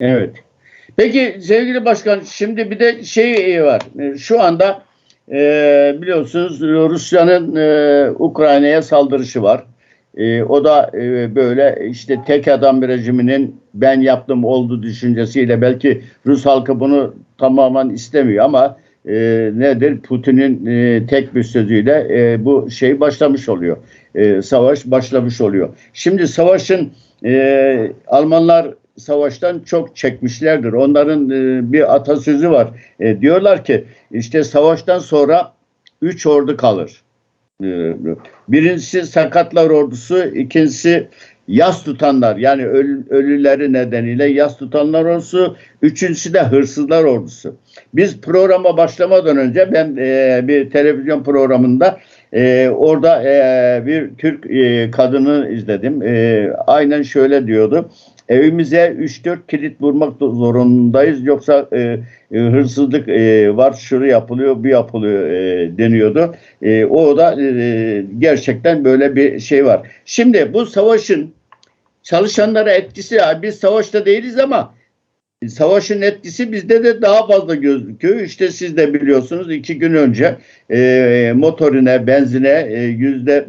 Evet. Peki sevgili başkan şimdi bir de şey var. E, Şu anda e, biliyorsunuz Rusya'nın e, Ukrayna'ya saldırışı var. E, o da e, böyle işte tek adam rejiminin ben yaptım oldu düşüncesiyle belki Rus halkı bunu tamamen istemiyor ama e, nedir Putin'in e, tek bir sözüyle e, bu şey başlamış oluyor. E, savaş başlamış oluyor. Şimdi savaşın e, Almanlar savaştan çok çekmişlerdir. Onların e, bir atasözü var. E, diyorlar ki işte savaştan sonra üç ordu kalır. E, birincisi sakatlar ordusu, ikincisi yas tutanlar yani öl- ölüleri nedeniyle yas tutanlar ordusu, üçüncüsü de hırsızlar ordusu. Biz programa başlamadan önce ben e, bir televizyon programında e, orada e, bir Türk e, kadını izledim. E, aynen şöyle diyordu. Evimize 3-4 kilit vurmak zorundayız yoksa e, e, hırsızlık e, var, şunu yapılıyor, bu yapılıyor e, deniyordu. E, o da e, gerçekten böyle bir şey var. Şimdi bu savaşın çalışanlara etkisi, biz savaşta değiliz ama savaşın etkisi bizde de daha fazla gözüküyor. İşte siz de biliyorsunuz iki gün önce e, motorine, benzine e, yüzde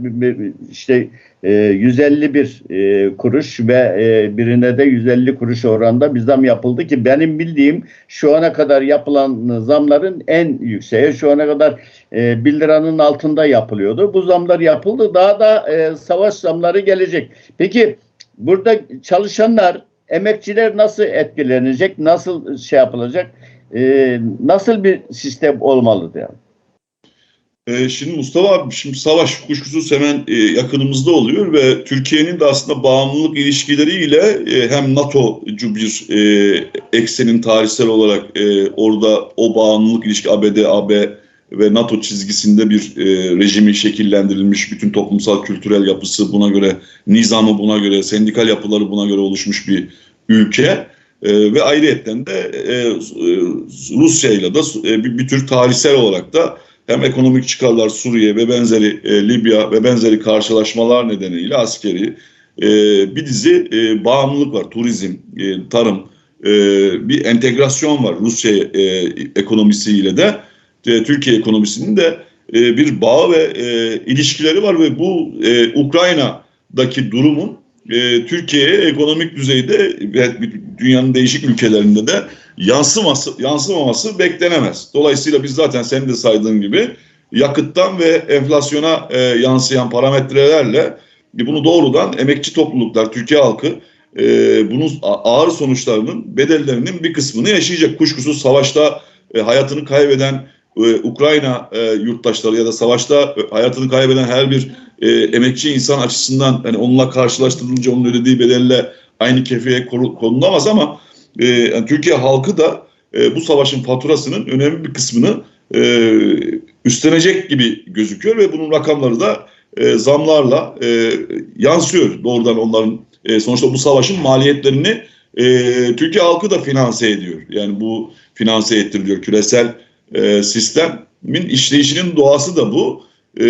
işte e, 151 e, kuruş ve e, birine de 150 kuruş oranda bir zam yapıldı ki benim bildiğim şu ana kadar yapılan zamların en yükseği şu ana kadar e, 1 liranın altında yapılıyordu. Bu zamlar yapıldı. Daha da e, savaş zamları gelecek. Peki burada çalışanlar emekçiler nasıl etkilenecek? Nasıl şey yapılacak? Ee, nasıl bir sistem olmalı? Ee, şimdi Mustafa abi şimdi savaş kuşkusuz hemen e, yakınımızda oluyor ve Türkiye'nin de aslında bağımlılık ilişkileriyle e, hem NATO'cu bir e, eksenin tarihsel olarak e, orada o bağımlılık ilişki ABD, AB ve NATO çizgisinde bir e, rejimi şekillendirilmiş bütün toplumsal kültürel yapısı buna göre nizamı buna göre sendikal yapıları buna göre oluşmuş bir ülke e, ve ayrıyetten de e, e, Rusya ile de e, bir, bir tür tarihsel olarak da hem ekonomik çıkarlar Suriye ve benzeri e, Libya ve benzeri karşılaşmalar nedeniyle askeri e, bir dizi e, bağımlılık var. Turizm, e, tarım, e, bir entegrasyon var Rusya e, ekonomisiyle de e, Türkiye ekonomisinin de e, bir bağ ve e, ilişkileri var ve bu Ukrayna'daki durumun e, Türkiye'ye ekonomik düzeyde ve dünyanın değişik ülkelerinde de yansıması yansımaması beklenemez. Dolayısıyla biz zaten senin de saydığın gibi yakıttan ve enflasyona yansıyan parametrelerle bunu doğrudan emekçi topluluklar, Türkiye halkı bunun ağır sonuçlarının bedellerinin bir kısmını yaşayacak. Kuşkusuz savaşta hayatını kaybeden e, Ukrayna e, yurttaşları ya da savaşta hayatını kaybeden her bir e, emekçi insan açısından hani onunla karşılaştırılınca onun ödediği bedelle aynı kefeye konulamaz ama e, yani Türkiye halkı da e, bu savaşın faturasının önemli bir kısmını e, üstlenecek gibi gözüküyor ve bunun rakamları da e, zamlarla e, yansıyor doğrudan onların e, sonuçta bu savaşın maliyetlerini e, Türkiye halkı da finanse ediyor. Yani bu finanse ettiriliyor küresel e, sistemin işleyişinin doğası da bu. E,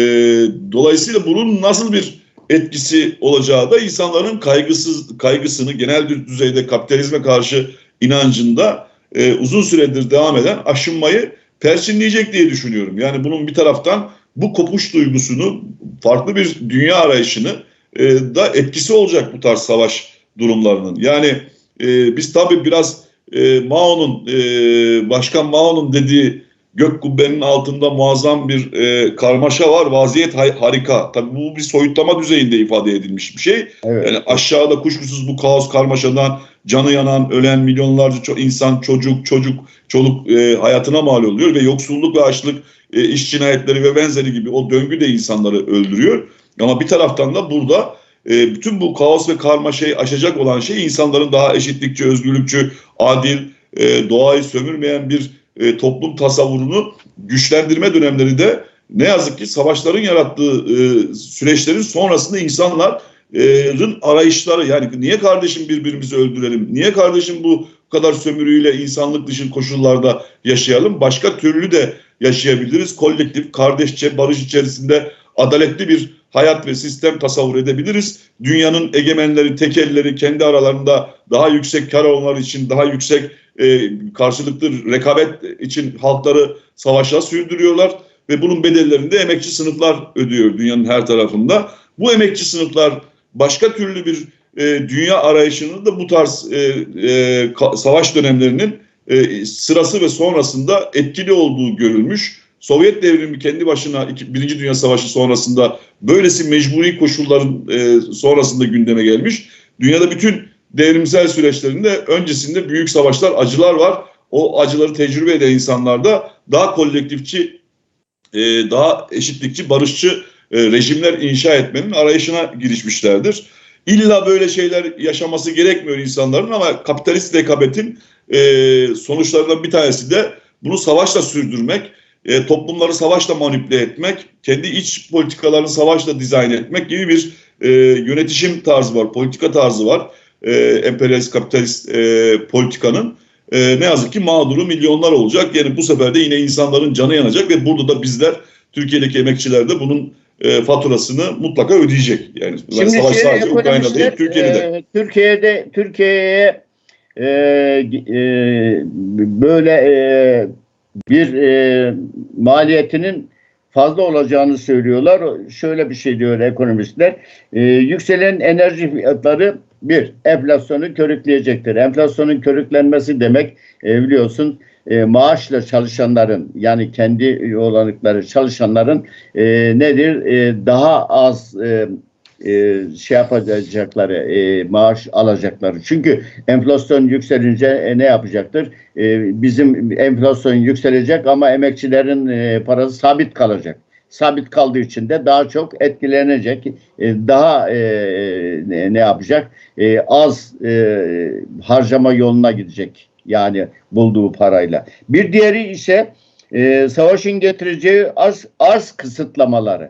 dolayısıyla bunun nasıl bir etkisi olacağı da insanların kaygısız kaygısını genel düzeyde kapitalizme karşı inancında e, uzun süredir devam eden aşınmayı perçinleyecek diye düşünüyorum. Yani bunun bir taraftan bu kopuş duygusunu farklı bir dünya arayışını e, da etkisi olacak bu tarz savaş durumlarının. Yani e, biz tabii biraz e, Mao'nun e, Başkan Mao'nun dediği gök kubbenin altında muazzam bir e, karmaşa var. Vaziyet harika. Tabii bu bir soyutlama düzeyinde ifade edilmiş bir şey. Evet. Yani aşağıda kuşkusuz bu kaos karmaşadan canı yanan, ölen milyonlarca ço- insan, çocuk, çocuk, çoluk e, hayatına mal oluyor ve yoksulluk ve açlık, e, iş cinayetleri ve benzeri gibi o döngü de insanları öldürüyor. Ama bir taraftan da burada e, bütün bu kaos ve karmaşayı aşacak olan şey insanların daha eşitlikçi, özgürlükçü, adil, e, doğayı sömürmeyen bir e, toplum tasavvurunu güçlendirme dönemleri de ne yazık ki savaşların yarattığı e, süreçlerin sonrasında insanların arayışları yani niye kardeşim birbirimizi öldürelim? Niye kardeşim bu kadar sömürüyle insanlık dışı koşullarda yaşayalım? Başka türlü de yaşayabiliriz. Kolektif, kardeşçe, barış içerisinde adaletli bir hayat ve sistem tasavvur edebiliriz. Dünyanın egemenleri, tekelleri kendi aralarında daha yüksek kar almaları için daha yüksek e, karşılıklı rekabet için halkları savaşa sürdürüyorlar ve bunun bedellerini de emekçi sınıflar ödüyor dünyanın her tarafında. Bu emekçi sınıflar başka türlü bir e, dünya arayışını da bu tarz e, e, savaş dönemlerinin e, sırası ve sonrasında etkili olduğu görülmüş. Sovyet devrimi kendi başına Birinci Dünya Savaşı sonrasında böylesi mecburi koşulların e, sonrasında gündeme gelmiş. Dünyada bütün devrimsel süreçlerinde öncesinde büyük savaşlar, acılar var. O acıları tecrübe eden insanlarda daha kolektifçi, e, daha eşitlikçi, barışçı e, rejimler inşa etmenin arayışına girişmişlerdir. İlla böyle şeyler yaşaması gerekmiyor insanların ama kapitalist rekabetin e, sonuçlarından bir tanesi de bunu savaşla sürdürmek, e, toplumları savaşla manipüle etmek, kendi iç politikalarını savaşla dizayn etmek gibi bir e, yönetişim tarzı var, politika tarzı var. E, emperyalist kapitalist e, politikanın e, ne yazık ki mağduru milyonlar olacak. Yani bu sefer de yine insanların canı yanacak ve burada da bizler Türkiye'deki emekçiler de bunun e, faturasını mutlaka ödeyecek. Yani Şimdi savaş sadece Ukrayna'da değil, Türkiye'de de. e, Türkiye'de Türkiye'ye e, e, böyle e, bir e, maliyetinin fazla olacağını söylüyorlar. Şöyle bir şey diyor ekonomistler. E, yükselen enerji fiyatları bir, enflasyonu körükleyecektir. Enflasyonun körüklenmesi demek e, biliyorsun e, maaşla çalışanların yani kendi olanıkları çalışanların e, nedir? E, daha az e, e, şey yapacakları, e, maaş alacakları. Çünkü enflasyon yükselince e, ne yapacaktır? E, bizim enflasyon yükselecek ama emekçilerin e, parası sabit kalacak. Sabit kaldığı için de daha çok etkilenecek. E, daha e, ne, yapacak? E, az e, harcama yoluna gidecek. Yani bulduğu parayla. Bir diğeri ise e, savaşın getireceği arz, arz kısıtlamaları.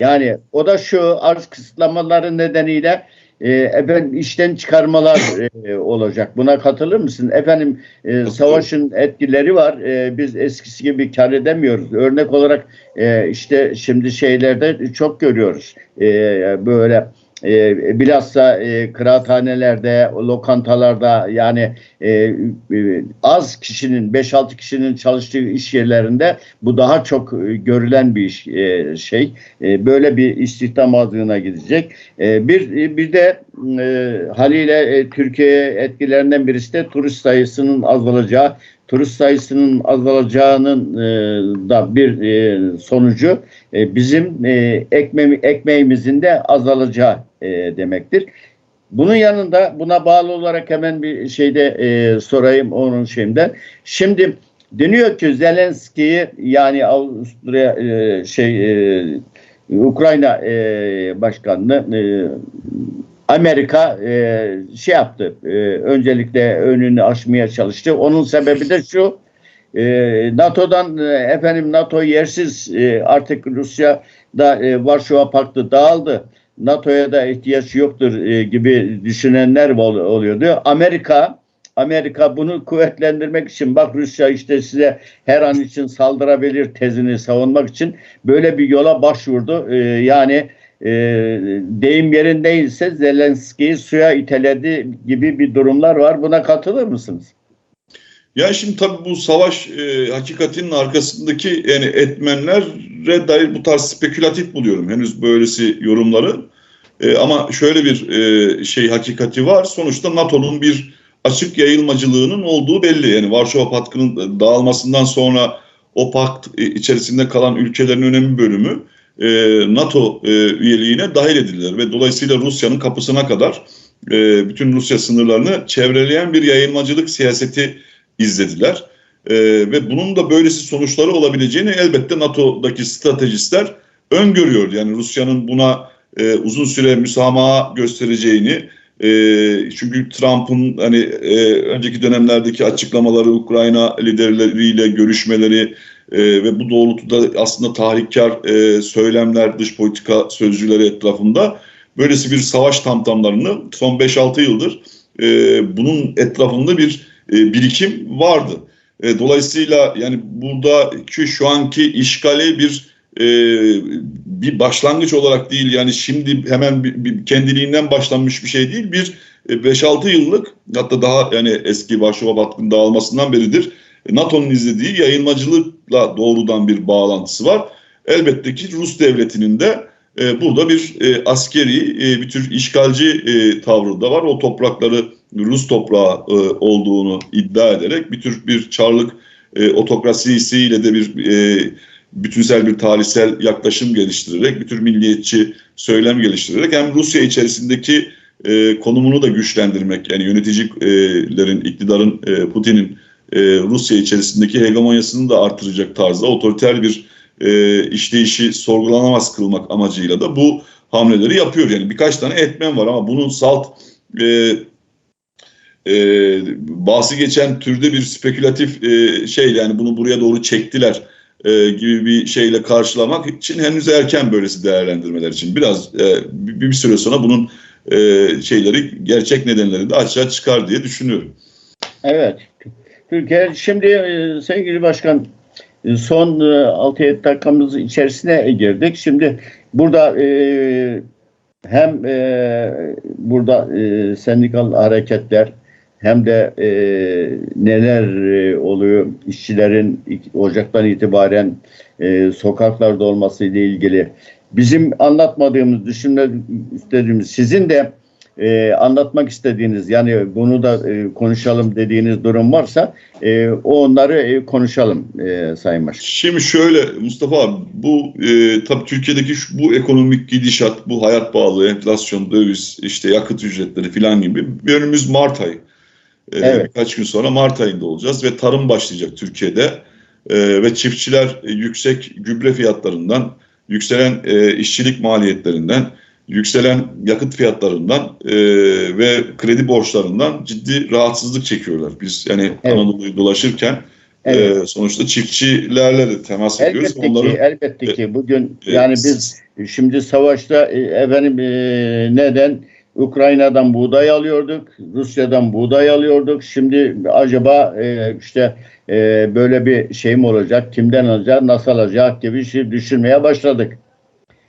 Yani o da şu arz kısıtlamaları nedeniyle e, efendim işten çıkarmalar e, olacak. Buna katılır mısın? Efendim e, savaşın etkileri var. E, biz eskisi gibi kar edemiyoruz. Örnek olarak e, işte şimdi şeylerde çok görüyoruz. E, böyle e, bilhassa e, kıraathanelerde, lokantalarda yani e, e, az kişinin, 5-6 kişinin çalıştığı iş yerlerinde bu daha çok e, görülen bir iş, e, şey. E, böyle bir istihdam azlığına gidecek. E, bir bir de e, haliyle e, Türkiye etkilerinden birisi de turist sayısının azalacağı turist sayısının azalacağının e, da bir e, sonucu e, bizim e, ekme, ekmeğimizin de azalacağı e, demektir. Bunun yanında buna bağlı olarak hemen bir şeyde e, sorayım onun şeyinden. Şimdi deniyor ki Zelenski'yi yani Avusturya e, şey e, Ukrayna e, başkanını e, Amerika e, şey yaptı. E, öncelikle önünü aşmaya çalıştı. Onun sebebi de şu. E, NATO'dan e, efendim NATO yersiz e, artık Rusya da e, Varşova Paktı dağıldı. NATO'ya da ihtiyaç yoktur e, gibi düşünenler oluyordu. Amerika Amerika bunu kuvvetlendirmek için bak Rusya işte size her an için saldırabilir tezini savunmak için böyle bir yola başvurdu. E, yani e, deyim yerindeyse Zelenski'yi suya iteledi gibi bir durumlar var. Buna katılır mısınız? Ya şimdi tabii bu savaş e, hakikatinin arkasındaki yani etmenlere dair bu tarz spekülatif buluyorum henüz böylesi yorumları. E, ama şöyle bir e, şey hakikati var. Sonuçta NATO'nun bir açık yayılmacılığının olduğu belli. Yani Varşova Paktı'nın dağılmasından sonra o pakt içerisinde kalan ülkelerin önemli bölümü e, NATO e, üyeliğine dahil edildiler ve dolayısıyla Rusya'nın kapısına kadar e, bütün Rusya sınırlarını çevreleyen bir yayılmacılık siyaseti izlediler. E, ve bunun da böylesi sonuçları olabileceğini elbette NATO'daki stratejistler öngörüyor. Yani Rusya'nın buna e, uzun süre müsamaha göstereceğini, e, çünkü Trump'ın hani e, önceki dönemlerdeki açıklamaları, Ukrayna liderleriyle görüşmeleri e, ve bu doğrultuda aslında tahrikkar e, söylemler, dış politika sözcüleri etrafında böylesi bir savaş tamtamlarını son 5-6 yıldır e, bunun etrafında bir e, birikim vardı. E, dolayısıyla yani buradaki şu anki işgali bir e, bir başlangıç olarak değil yani şimdi hemen bir, bir kendiliğinden başlanmış bir şey değil. Bir e, 5-6 yıllık hatta daha yani eski Varşova baskının dağılmasından beridir e, NATO'nun izlediği yayılmacılıkla doğrudan bir bağlantısı var. Elbette ki Rus devletinin de e, burada bir e, askeri e, bir tür işgalci e, tavrı da var. O toprakları Rus toprağı e, olduğunu iddia ederek bir tür bir çarlık e, otokrasisiyle de bir e, bütünsel bir tarihsel yaklaşım geliştirerek, bir tür milliyetçi söylem geliştirerek hem Rusya içerisindeki e, konumunu da güçlendirmek, yani yöneticilerin, iktidarın, e, Putin'in e, Rusya içerisindeki hegemonyasını da artıracak tarzda otoriter bir e, işleyişi sorgulanamaz kılmak amacıyla da bu hamleleri yapıyor. Yani birkaç tane etmen var ama bunun salt e, e, bahsi geçen türde bir spekülatif e, şey yani bunu buraya doğru çektiler e, gibi bir şeyle karşılamak için henüz erken böylesi değerlendirmeler için. Biraz e, bir, bir süre sonra bunun e, şeyleri gerçek nedenleri de açığa çıkar diye düşünüyorum. Evet. Türkiye şimdi e, sevgili başkan e, son e, 6-7 dakikamız içerisine girdik. Şimdi burada e, hem e, burada e, sendikal hareketler hem de e, neler e, oluyor işçilerin Ocak'tan itibaren e, sokaklarda olması ile ilgili bizim anlatmadığımız, düşünmek istediğimiz sizin de e, anlatmak istediğiniz yani bunu da e, konuşalım dediğiniz durum varsa e, onları e, konuşalım e, Sayın Başkan. Şimdi şöyle Mustafa abi bu e, tabii Türkiye'deki şu, bu ekonomik gidişat, bu hayat pahalı, enflasyon, döviz, işte yakıt ücretleri falan gibi bir önümüz Mart ayı. E, Evet. Birkaç gün sonra Mart ayında olacağız ve tarım başlayacak Türkiye'de. E, ve çiftçiler e, yüksek gübre fiyatlarından, yükselen e, işçilik maliyetlerinden, yükselen yakıt fiyatlarından e, ve kredi borçlarından ciddi rahatsızlık çekiyorlar. Biz yani Evet. Anadolu'yu dolaşırken Evet. ee, sonuçta çiftçilerle de temas ediyoruz. Elbette Onların ki, elbette ki bugün e, yani biz şimdi savaşta e, efendim e, neden Ukrayna'dan buğday alıyorduk, Rusya'dan buğday alıyorduk. Şimdi acaba e, işte e, böyle bir şey mi olacak, kimden alacak, nasıl alacak gibi şey düşünmeye başladık.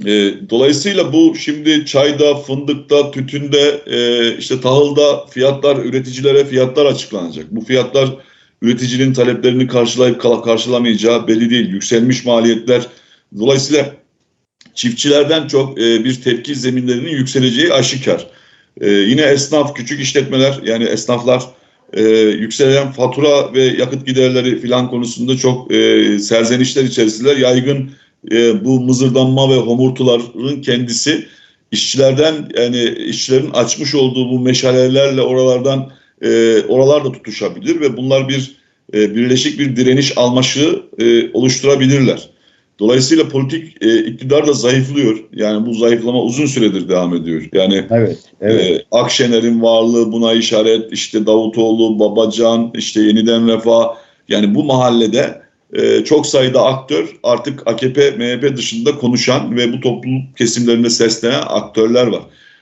E, dolayısıyla bu şimdi çayda, fındıkta, tütünde, e, işte tahılda fiyatlar üreticilere fiyatlar açıklanacak. Bu fiyatlar üreticinin taleplerini karşılayıp karşılamayacağı belli değil. Yükselmiş maliyetler. Dolayısıyla çiftçilerden çok e, bir tepki zeminlerinin yükseleceği aşikar. E, yine esnaf, küçük işletmeler yani esnaflar e, yükselen fatura ve yakıt giderleri filan konusunda çok e, serzenişler içerisindeler. Yaygın e, bu mızırdanma ve homurtuların kendisi işçilerden yani işçilerin açmış olduğu bu meşalelerle oralardan e, oralarda tutuşabilir ve bunlar bir e, birleşik bir direniş almaşı e, oluşturabilirler. Dolayısıyla politik e, iktidar da zayıflıyor. Yani bu zayıflama uzun süredir devam ediyor. Yani Evet, evet. ee, Akşener'in varlığı buna işaret, işte Davutoğlu, Babacan, işte Yeniden Refah. Yani bu mahallede e, çok sayıda aktör artık AKP, MHP dışında konuşan ve bu topluluk kesimlerine seslenen aktörler var.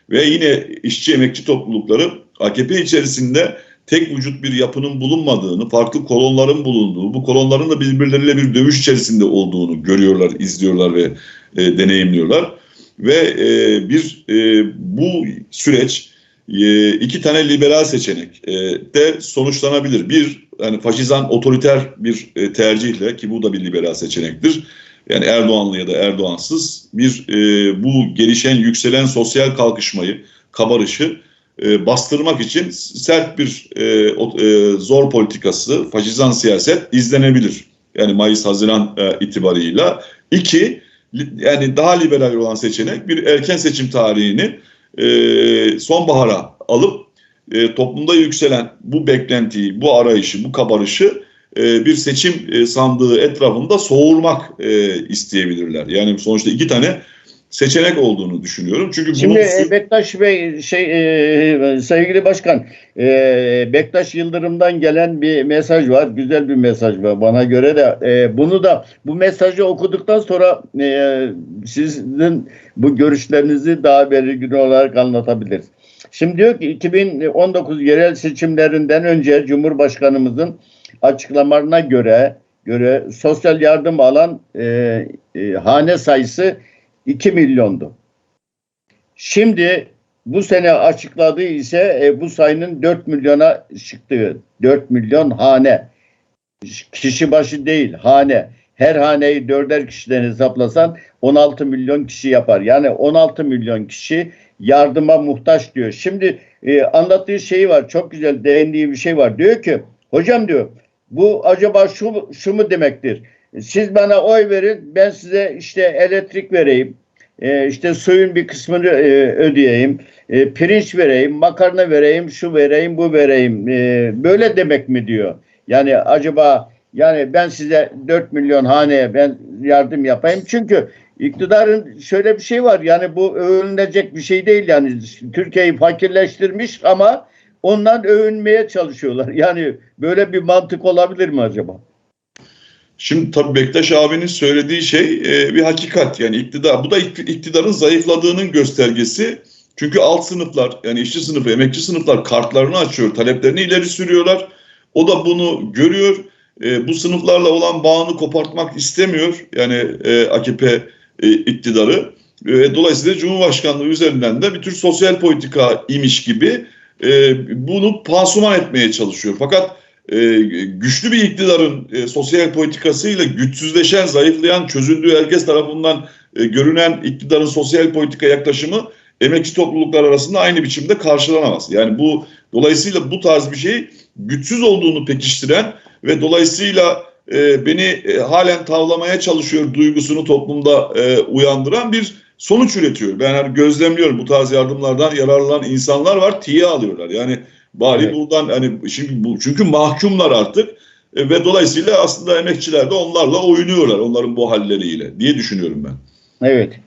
Ve yine işçi emekçi toplulukları AKP içerisinde tek vücut bir yapının bulunmadığını, farklı kolonların bulunduğu, bu kolonların da birbirleriyle bir dövüş içerisinde olduğunu görüyorlar, izliyorlar ve e, deneyimliyorlar ve e, bir e, bu süreç e, iki tane liberal seçenek e, de sonuçlanabilir. Bir yani faşizan otoriter bir e, tercihle ki bu da bir liberal seçenektir. Yani Erdoğanlı ya da Erdoğansız bir e, bu gelişen yükselen sosyal kalkışmayı, kabarışı e, bastırmak için sert bir e, zor politikası, faşizan siyaset izlenebilir. Yani Mayıs-Haziran itibarıyla. İki, yani daha liberal olan seçenek bir erken seçim tarihini e, sonbahara alıp e, toplumda yükselen bu beklentiyi, bu arayışı, bu kabarışı e, bir seçim e, sandığı etrafında soğurmak e, isteyebilirler. Yani sonuçta iki tane seçenek olduğunu düşünüyorum. Çünkü bunun Şimdi e, Bektaş Bey, şey e, sevgili başkan, e, Bektaş Yıldırım'dan gelen bir mesaj var, güzel bir mesaj var bana göre de. E, bunu da bu mesajı okuduktan sonra e, sizin bu görüşlerinizi daha belirgin olarak anlatabiliriz. Şimdi diyor ki 2019 yerel seçimlerinden önce Cumhurbaşkanımızın açıklamalarına göre göre sosyal yardım alan e, e, hane sayısı 2 milyondu. Şimdi bu sene açıkladığı ise e, bu sayının 4 milyona çıktığı 4 milyon hane kişi başı değil hane her haneyi dörder kişiden hesaplasan 16 milyon kişi yapar. Yani 16 milyon kişi yardıma muhtaç diyor. Şimdi e, anlattığı şey var çok güzel değindiği bir şey var. Diyor ki hocam diyor bu acaba şu, şu mu demektir? Siz bana oy verin ben size işte elektrik vereyim. E, işte suyun bir kısmını e, ödeyeyim. E, pirinç vereyim, makarna vereyim, şu vereyim, bu vereyim. E, böyle demek mi diyor. Yani acaba yani ben size 4 milyon haneye ben yardım yapayım. Çünkü iktidarın şöyle bir şey var. Yani bu övünülecek bir şey değil. Yani Türkiye'yi fakirleştirmiş ama ondan övünmeye çalışıyorlar. Yani böyle bir mantık olabilir mi acaba? Şimdi tabii Bektaş abinin söylediği şey e, bir hakikat. Yani iktidar, bu da ikt- iktidarın zayıfladığının göstergesi. Çünkü alt sınıflar yani işçi sınıfı, emekçi sınıflar kartlarını açıyor, taleplerini ileri sürüyorlar. O da bunu görüyor. E, bu sınıflarla olan bağını kopartmak istemiyor. Yani e, AKP e, iktidarı. E, dolayısıyla Cumhurbaşkanlığı üzerinden de bir tür sosyal politika imiş gibi e, bunu pansuman etmeye çalışıyor. Fakat e, güçlü bir iktidarın e, sosyal politikasıyla güçsüzleşen, zayıflayan, çözüldüğü herkes tarafından e, görünen iktidarın sosyal politika yaklaşımı emekçi topluluklar arasında aynı biçimde karşılanamaz. Yani bu dolayısıyla bu tarz bir şey güçsüz olduğunu pekiştiren ve dolayısıyla e, beni e, halen tavlamaya çalışıyor duygusunu toplumda e, uyandıran bir sonuç üretiyor. Ben hani gözlemliyorum bu tarz yardımlardan yararlanan insanlar var, tiye alıyorlar. Yani bari Evet. buradan hani şimdi bu çünkü mahkumlar artık e, ve dolayısıyla aslında emekçiler de onlarla oynuyorlar onların bu halleriyle diye düşünüyorum ben. Evet.